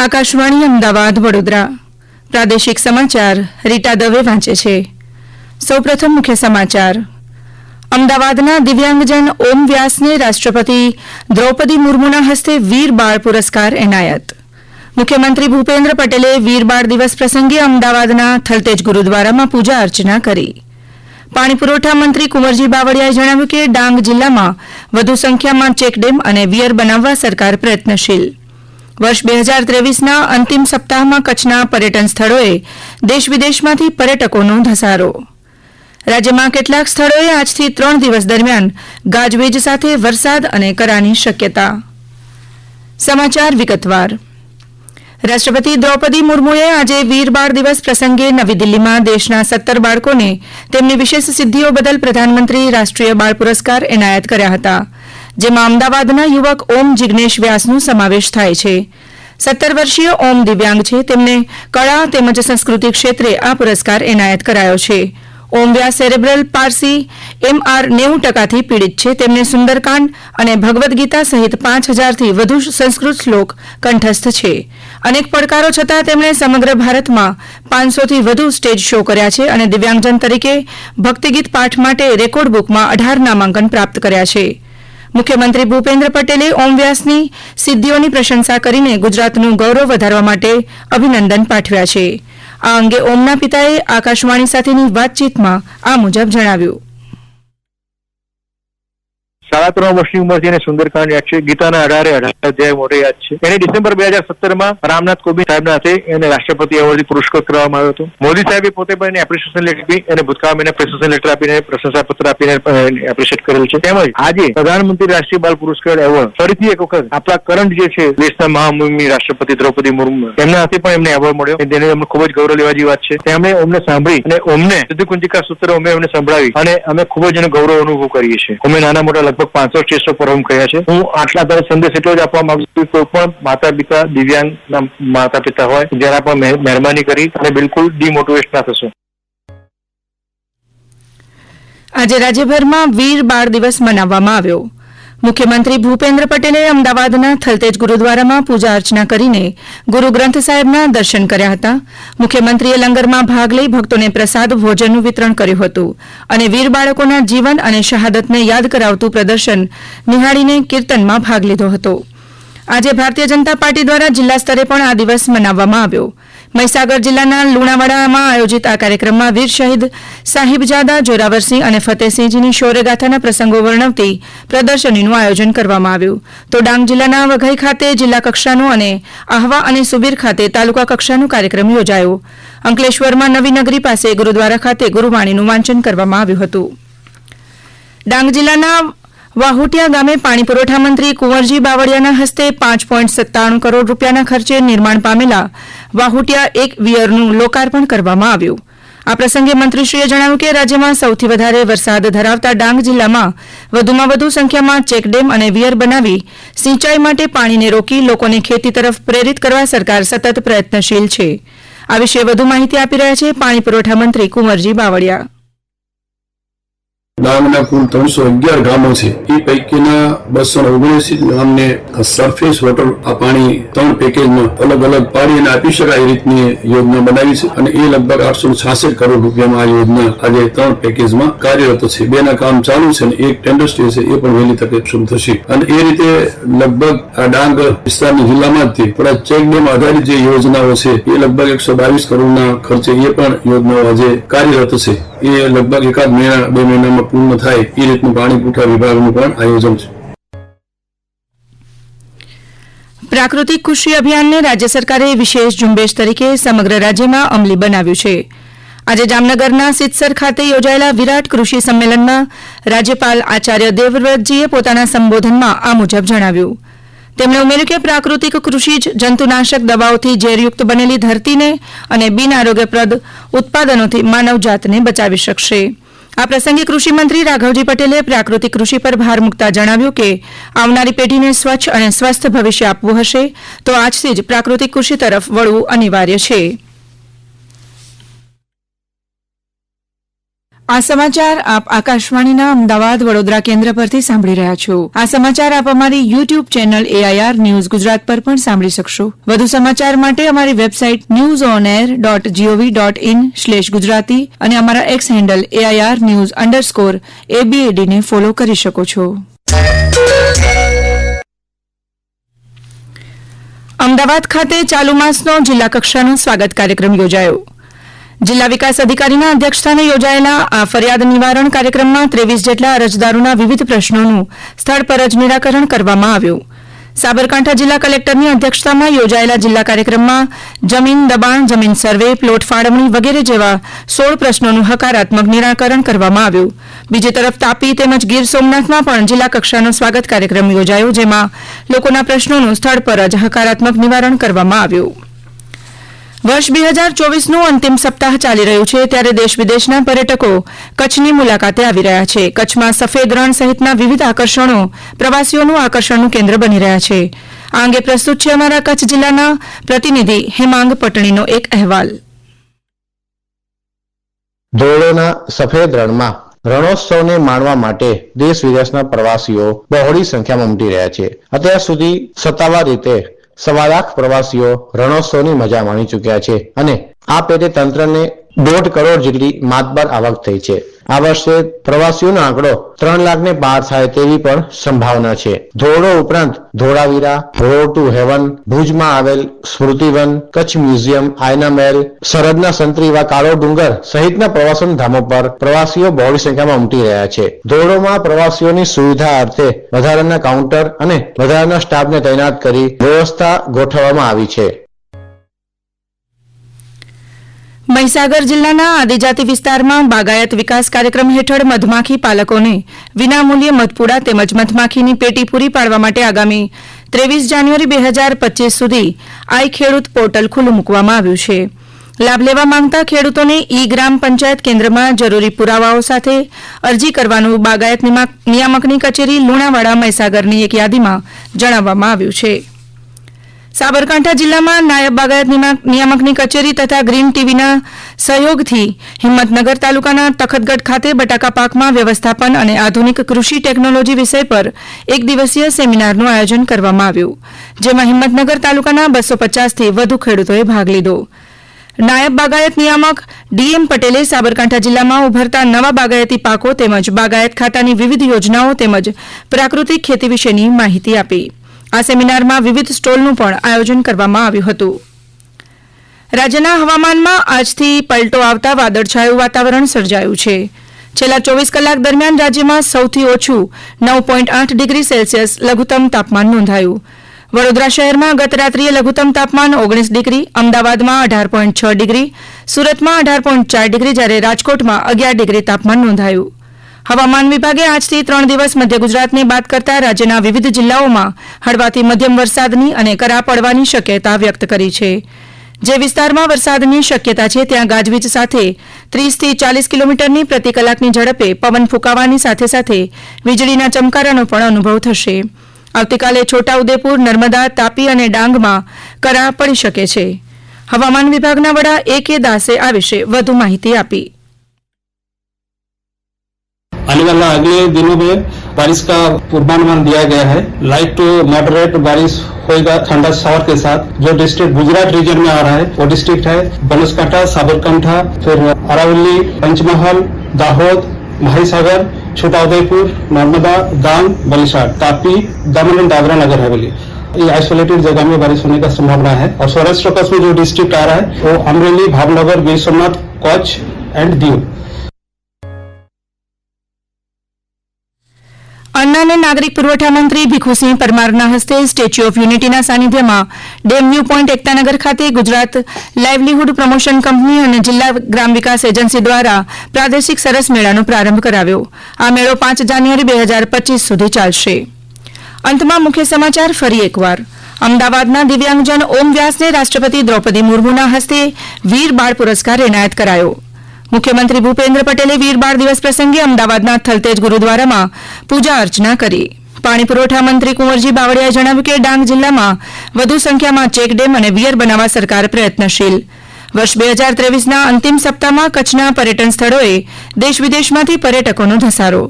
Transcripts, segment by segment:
આકાશવાણી અમદાવાદ, વડોદરા. પ્રાદેશિક સમાચાર રીટા દવે વાંચે છે. સૌપ્રથમ મુખ્ય સમાચાર. અમદાવાદના દિવ્યાંગજન ઓમ વ્યાસને રાષ્ટ્રપતિ દ્રૌપદી મુર્મુના હસ્તે વીર બાળ પુરસ્કાર એનાયત. મુખ્યમંત્રી ભૂપેન્દ્ર પટેલે વીર બાળ દિવસ પ્રસંગે અમદાવાદના થલતેજ ગુરુદ્વારામાં પૂજા અર્ચના કરી. પાણી પુરવઠા મંત્રી કુંવરજી બાવળિયાએ જણાવ્યું કે ડાંગ જિલ્લામાં વધુ સંખ્યામાં ચેકડેમ અને વિયર બનાવવા સરકાર પ્રયત્નશીલ. વર્ષ બે હજાર ત્રેવીસના અંતિમ સપ્તાહમાં કચ્છના પર્યટન સ્થળોએ દેશ વિદેશમાંથી પર્યટકોનો ધસારો. રાજ્યમાં કેટલાક સ્થળોએ આજથી ત્રણ દિવસ દરમિયાન ગાજવીજ સાથે વરસાદ અને કરાની શક્યતા. સમાચાર વિગતવાર. રાષ્ટ્રપતિ દ્રૌપદી મુર્મુએ આજે વીર બાળ દિવસ પ્રસંગે નવી દિલ્હીમાં દેશના સત્તર બાળકોને તેમની વિશેષ સિદ્ધિઓ બદલ પ્રધાનમંત્રી રાષ્ટ્રીય બાળ પુરસ્કાર એનાયત કર્યા હતા. જેમાં અમદાવાદના યુવક ઓમ જિગ્નેશ વ્યાસનો સમાવેશ થાય છે. સત્તર વર્ષીય ઓમ દિવ્યાંગ છે. તેમને કળા તેમજ સંસ્કૃતિ ક્ષેત્રે આ પુરસ્કાર એનાયત કરાયો છે. Om Vyas cerebral palsy MR નેવું ટકાથી પીડિત છે. તેમને સુંદરકાંડ અને ભગવદ્ ગીતા સહિત પાંચ હજારથી વધુ સંસ્કૃત શ્લોક કંઠસ્થ છે. અનેક પડકારો છતાં તેમણે સમગ્ર ભારતમાં પાંચસોથી વધુ સ્ટેજ શો કર્યા છે અને દિવ્યાંગજન તરીકે ભક્તિગીત પાઠ માટે રેકોર્ડ બુકમાં અઢાર નામાંકન પ્રાપ્ત કર્યા છે. મુખ્યમંત્રી ભૂપેન્દ્ર પટેલે ઓમ વ્યાસની સિદ્ધિઓની પ્રશંસા કરીને ગુજરાતનું ગૌરવ વધારવા માટે અભિનંદન પાઠવ્યા છે. આ અંગે ઓમના પિતાએ આકાશવાણી સાથેની વાતચીતમાં આ મુજબ જણાવ્યું. સાડા ત્રણ વર્ષની ઉંમરથી એને સુંદરકાંડ યાદ છે. ગીતાના અઢારે અઢાર અધ્યાય મોટે યાદ છે. એને ડિસેમ્બર બે હજાર સત્તરમાં રામનાથ કોવિંદ સાહેબના હાથે એને રાષ્ટ્રપતિ એવોર્ડથી પુરસ્કૃત કરવામાં આવ્યો હતો. મોદી સાહેબે પોતે પણ એને એપ્રિસિએશન લેટર આપી એને ભૂતકાળ એને એપ્રિસિએશન લેટર આપીને, પ્રશંસાપત્ર આપીને એપ્રિશિએટ કરેલ છે. તેમજ આજે પ્રધાનમંત્રી રાષ્ટ્રીય બાલ પુરસ્કાર એવોર્ડ ફરીથી એક વખત આપણા કરંટ જે છે, દેશના મહામહિમી રાષ્ટ્રપતિ દ્રૌપદી મુર્મુ એમના હાથે પણ એમને એવોર્ડ મળ્યો. તેને અમને ખૂબ જ ગૌરવ લેવા જેવી વાત છે. તેમણે અમને સાંભળી અને અમને સિદ્ધિકુંજિકા સૂત્ર અમે અમને સંભળાવી અને અમે ખૂબ જ એનો ગૌરવ અનુભવ કરીએ છીએ. અમે નાના મોટા લગભગ પાંચસો સ્ટેજો પર અમે કહ્યા છે. હું આટલા તરફ સંદેશ એટલો જ આપવા માંગુ છું કોઈ પણ માતા પિતા દિવ્યાંગ માતા પિતા હોય જરા પણ મહેર- મહેરબાની કરી અને બિલકુલ ડિમોટિવેટ ના થશો. આજે રાજ્યભરમાં વીર બાળ દિવસ મનાવવામાં આવ્યો. મુખ્યમંત્રી ભૂપેન્દ્ર પટેલે અમદાવાદના થલતેજ ગુરૂદ્વારામાં પૂજા અર્ચના કરીને ગુરૂગ્રંથ સાહેબના દર્શન કર્યા હતા. મુખ્યમંત્રીએ લંગરમાં ભાગ લઈ ભક્તોને પ્રસાદ ભોજનનું વિતરણ કર્યું હતું અને વીર બાળકોના જીવન અને શહાદતને યાદ કરાવતું પ્રદર્શન નિહાળીને કીર્તનમાં ભાગ લીધો હતો. આજે ભારતીય જનતા પાર્ટી દ્વારા જિલ્લા સ્તરે પણ આ દિવસ મનાવવામાં આવ્યો. મહીસાગર જિલ્લાના લુણાવાડામાં આયોજિત આ કાર્યક્રમમાં વીર શહીદ સાહિબજાદા જોરાવરસિંહ અને ફતેહસિંહજીની શૌર્યગાથાના પ્રસંગો વર્ણવતી પ્રદર્શનીનું આયોજન કરવામાં આવ્યું. તો ડાંગ જિલ્લાના વઘઈ ખાતે જિલ્લા કક્ષાનો અને આહવા અને સુબીર ખાતે તાલુકા કક્ષાનો કાર્યક્રમ યોજાયો. અંકલેશ્વરમાં નવી નગરી પાસે ગુરુદ્વારા ખાતે ગુરુવાણીનું વાંચન કરવામાં આવ્યું હતું. ડાંગ જિલ્લાના વાહુટિયા ગામે પાણી પુરવઠા મંત્રી કુંવરજી બાવળિયાના હસ્તે પાંચ પોઈન્ટ સત્તાણું કરોડ રૂપિયાના ખર્ચે નિર્માણ પામેલા વાહુટિયા એક વિયરનું લોકાર્પણ કરવામાં આવ્યું. આ પ્રસંગે મંત્રીશ્રીએ જણાવ્યું કે રાજ્યમાં સૌથી વધારે વરસાદ ધરાવતા ડાંગ જિલ્લામાં વધુમાં વધુ સંખ્યામાં ચેકડેમ અને વિયર બનાવી સિંચાઈ માટે પાણીને રોકી લોકોને ખેતી તરફ પ્રેરિત કરવા સરકાર સતત પ્રયત્નશીલ છે. આ વિશે વધુ માહિતી આપી રહ્યા છે પાણી પુરવઠા મંત્રી કુંવરજી બાવળિયા. ડાંગના કુલ ત્રણસો અગિયાર ગામો છે. એ પૈકીના બસો ઓગણસી ગામને સરફેસ વોટર આ પાણી ત્રણ પેકેજમાં અલગ અલગ પાડીને આપી શકાય એ રીતની યોજના બનાવી છે અને એ લગભગ આઠસો છાસઠ કરોડ રૂપિયામાં આ યોજના આજે ત્રણ પેકેજમાં કાર્યરત છે. બેના કામ ચાલુ છે અને એક ટેન્ડર સ્ટે છે, એ પણ વહેલી તકે શરૂ થશે. અને એ રીતે લગભગ આ ડાંગ વિસ્તારની જિલ્લામાંથી થોડા ચેક ડેમ આધારિત જે યોજનાઓ છે, એ લગભગ એકસો બાવીસ કરોડના ખર્ચે એ પણ યોજનાઓ આજે કાર્યરત છે. એ લગભગ એકાદ મહિના, બે મહિનામાં પૂર્ણ થાય એ રીતનું પાણી પુરવઠા વિભાગનું પણ આયોજન છે. પ્રાકૃતિક કૃષિ અભિયાનને રાજ્ય સરકારે વિશેષ ઝુંબેશ તરીકે સમગ્ર રાજ્યમાં અમલી બનાવ્યું છે. આજે જામનગરના સિત્સર ખાતે યોજાયેલા વિરાટ કૃષિ સંમેલનમાં રાજ્યપાલ આચાર્ય દેવવ્રતજીએ પોતાના સંબોધનમાં આ મુજબ જણાવ્યું. તેમણે ઉમેર્યું કે પ્રાકૃતિક કૃષિ જ જંતુનાશક દવાઓથી ઝેરયુક્ત બનેલી ધરતીને અને બિન આરોગ્યપ્રદ ઉત્પાદનોથી માનવજાતને બચાવી શકશે. આ પ્રસંગે કૃષિમંત્રી રાઘવજી પટેલે પ્રાકૃતિક કૃષિ પર ભાર મૂકતા જણાવ્યું કે આવનારી પેઢીને સ્વચ્છ અને સ્વસ્થ ભવિષ્ય આપવું હશે, તો આજથી જ પ્રાકૃતિક કૃષિ તરફ વળવું અનિવાર્ય છે. આ સમાચાર આપ આકાશવાણીના અમદાવાદ વડોદરા કેન્દ્ર પરથી સાંભળી રહ્યા છો. આ સમાચાર આપ અમારી YouTube channel AIR news Gujarat પર પણ સાંભળી શકશો. વધુ સમાચાર માટે અમારી website news on air dot GOV dot in slash Gujarati અને અમારા X handle AIR news underscore એબીએડીને follow કરી શકો છો. અમદાવાદ ખાતે ચાલુ માસનો જિલ્લા કક્ષાનો સ્વાગત કાર્યક્રમ યોજાયો. જિલ્લા વિકાસ અધિકારીના અધ્યક્ષસ્થાને યોજાયેલા આ ફરિયાદ નિવારણ કાર્યક્રમમાં ત્રેવીસ જેટલા અરજદારોના વિવિધ પ્રશ્નોનું સ્થળ પર જ નિરાકરણ કરવામાં આવ્યું. સાબરકાંઠા જિલ્લા કલેક્ટરની અધ્યક્ષતામાં યોજાયેલા જિલ્લા કાર્યક્રમમાં જમીન દબાણ, જમીન સર્વે, પ્લોટ ફાળવણી વગેરે જેવા સોળ પ્રશ્નોનું હકારાત્મક નિરાકરણ કરવામાં આવ્યું. બીજી તરફ તાપી તેમજ ગીર સોમનાથમાં પણ જિલ્લા કક્ષાનો સ્વાગત કાર્યક્રમ યોજાયો, જેમાં લોકોના પ્રશ્નોનું સ્થળ પર જ હકારાત્મક નિવારણ કરવામાં આવ્યું. વર્ષ બે હજાર ચોવીસનું અંતિમ સપ્તાહ ચાલી રહ્યું છે ત્યારે દેશ વિદેશના પર્યટકો કચ્છની મુલાકાતે આવી રહ્યા છે. કચ્છમાં સફેદ રણ સહિતના વિવિધ આકર્ષણો પ્રવાસીઓનું આકર્ષણનું કેન્દ્ર બની રહ્યા છે. આ અંગે પ્રસ્તુત છે અમારા કચ્છ જિલ્લાના પ્રતિનિધિ હેમાંગ પટણીનો એક અહેવાલ. ધોરડોના સફેદ રણમાં રણોત્સવને માણવા માટે દેશ વિદેશના પ્રવાસીઓ બહોળી સંખ્યામાં ઉમટી રહ્યા છે. અત્યાર સુધી સત્તાવાર રીતે સવા લાખ પ્રવાસીઓ રણોત્સવની મજા માણી ચૂક્યા છે અને આ પેટે તંત્રને દોઢ કરોડ જેટલી માતબાર આવક થઈ છે. આ વર્ષે પ્રવાસીઓનો આંકડો ત્રણ લાખને પાર થાય તેવી પણ સંભાવના છે. ધોરડો ઉપરાંત ધોળાવીરા રોડ ટુ હેવન, ભુજમાં આવેલ સ્મૃતિવન, કચ્છ મ્યુઝિયમ, આયના મહેલ, સરહદના સંત્રીવા કાળો ડુંગર સહિતના પ્રવાસન ધામો પર પ્રવાસીઓ બહોળી સંખ્યામાં ઉમટી રહ્યા છે. ધોરડોમાં પ્રવાસીઓની સુવિધા અર્થે વધારાના કાઉન્ટર અને વધારાના સ્ટાફને તૈનાત કરી વ્યવસ્થા ગોઠવવામાં આવી છે. મહીસાગર જિલ્લાના આદિજાતિ વિસ્તારમાં બાગાયત વિકાસ કાર્યક્રમ હેઠળ મધમાખી પાલકોને વિનામૂલ્યે મધપુડા તેમજ મધમાખીની પેટી પૂરી પાડવા માટે આગામી ત્રેવીસ જાન્યુઆરી બે હજાર પચીસ સુધી આઈ ખેડૂત પોર્ટલ ખુલ્લું મૂકવામાં આવ્યું છે. લાભ લેવા માંગતા ખેડૂતોને ઈ ગ્રામ પંચાયત કેન્દ્રમાં જરૂરી પુરાવાઓ સાથે અરજી કરવાનું બાગાયત નિયામકની કચેરી લુણાવાડા મહીસાગરની એક યાદીમાં જણાવવામાં આવ્યું છે. સાબરકાંઠા જિલ્લામાં નાયબ બાગાયત નિયામકની કચેરી તથા ગ્રીન ટીવીના સહયોગથી હિંમતનગર તાલુકાના તખતગઢ ખાતે બટાકા પાકમાં વ્યવસ્થાપન અને આધુનિક કૃષિ ટેકનોલોજી વિષય પર એક દિવસીય સેમિનારનું આયોજન કરવામાં આવ્યું, જેમાં હિંમતનગર તાલુકાના બસો પચાસથી વધુ ખેડૂતોએ ભાગ લીધો. નાયબ બાગાયત નિયામક ડીએમ પટેલે સાબરકાંઠા જિલ્લામાં ઉભરતા નવા બાગાયતી પાકો તેમજ બાગાયત ખાતાની વિવિધ યોજનાઓ તેમજ પ્રાકૃતિક ખેતી વિશેની માહિતી આપી. આ સેમિનારમાં વિવિધ સ્ટોલનું પણ આયોજન કરવામાં આવ્યું હતું. રાજ્યના હવામાનમાં આજથી પલટો આવતા વાદળછાયું વાતાવરણ સર્જાયું છે. છેલ્લા ચોવીસ કલાક દરમિયાન રાજ્યમાં સૌથી ઓછું નવ પોઈન્ટ આઠ ડિગ્રી સેલ્સિયસ લઘુત્તમ તાપમાન નોંધાયું. વડોદરા શહેરમાં ગત રાત્રિએ લઘુત્તમ તાપમાન ઓગણીસ ડિગ્રી, અમદાવાદમાં અઢાર પોઈન્ટ છ ડિગ્રી, સુરતમાં અઢાર પોઈન્ટ ચાર ડિગ્રી જ્યારે રાજકોટમાં અગિયાર ડિગ્રી તાપમાન નોંધાયું. હવામાન વિભાગે આજથી ત્રણ દિવસ મધ્ય ગુજરાતને બાદ કરતા રાજ્યના વિવિધ જિલ્લાઓમાં હળવાથી મધ્યમ વરસાદની અને કરા પડવાની શક્યતા વ્યક્ત કરી છે. જે વિસ્તારમાં વરસાદની શક્યતા છે, ત્યાં ગાજવીજ સાથે ત્રીસથી ચાલીસ કિલોમીટરની પ્રતિ કલાકની ઝડપે પવન ફૂંકાવાની સાથે સાથે વીજળીના ચમકારાનો પણ અનુભવ થશે. આવતીકાલે છોટાઉદેપુર, નર્મદા, તાપી અને ડાંગમાં કરા પડી શકે છે. હવામાન વિભાગના વડા એ કે દાસે આ વિશે વધુ માહિતી આપી. आने वाला अगले दिनों में बारिश का पूर्वानुमान दिया गया है। लाइट टू मॉडरेट बारिश होगा ठंडा शॉवर के साथ। जो डिस्ट्रिक्ट गुजरात रीजन में आ रहा है, वो डिस्ट्रिक्ट है बनसकांठा, साबरकांठा, फिर अरावली, पंचमहल, दाहोद, महासागर, छोटाउदयपुर, नर्मदा डांग बलिसाड़, तापी, दमन एंड दादरा नगर हवेली ये आइसोलेटेड जगह में बारिश होने का संभावना है और सौराष्ट्र कच्छ में जो डिस्ट्रिक्ट आ रहा है, वो अमरेली, भावनगर गिर सोमनाथ कच्छ एंड दीव। અન્ન અને નાગરિક પુરવઠા મંત્રી ભીખુસિંહ પરમારના હસ્તે સ્ટેચ્યુ ઓફ યુનિટીના સાનિધ્યમાં ડેમ ન્યૂ પોઈન્ટ એકતાનગર ખાતે ગુજરાત લાઇવલીહુડ પ્રમોશન કંપની અને જિલ્લા ગ્રામ વિકાસ એજન્સી દ્વારા પ્રાદેશિક સરસ મેળાનો પ્રારંભ કરાવ્યો. આ મેળો પાંચ જાન્યુઆરી બે હજાર પચીસ સુધી ચાલશે. અંતમાં મુખ્ય સમાચાર ફરી એકવાર. અમદાવાદના દિવ્યાંગજન ઓમ વ્યાસને રાષ્ટ્રપતિ દ્રૌપદી મુર્મુના હસ્તે વીર બાળ પુરસ્કાર એનાયત કરાયો. મુખ્યમંત્રી ભૂપેન્દ્ર પટેલે વીર બાળ દિવસ પ્રસંગે અમદાવાદના થલતેજ ગુરુદ્વારામાં પૂજા અર્ચના કરી. પાણી પુરવઠા મંત્રી કુંવરજી બાવળિયાએ જણાવ્યું કે ડાંગ જિલ્લામાં વધુ સંખ્યામાં ચેકડેમ અને વિયર બનાવવા સરકાર પ્રયત્નશીલ. વર્ષ બે હજાર ત્રેવીસના અંતિમ સપ્તાહમાં કચ્છના પર્યટન સ્થળોએ દેશ વિદેશમાંથી પર્યટકોનો ધસારો.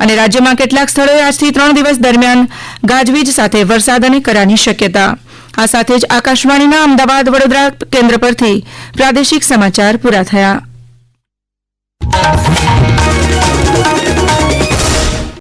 અને રાજ્યમાં કેટલાક સ્થળોએ આજથી ત્રણ દિવસ દરમિયાન ગાજવીજ સાથે વરસાદ અને કરાની શક્યતા. આ સાથે જ આકાશવાણીના અમદાવાદ વડોદરા કેન્દ્ર પરથી પ્રાદેશિક સમાચાર પૂરા થયા. Música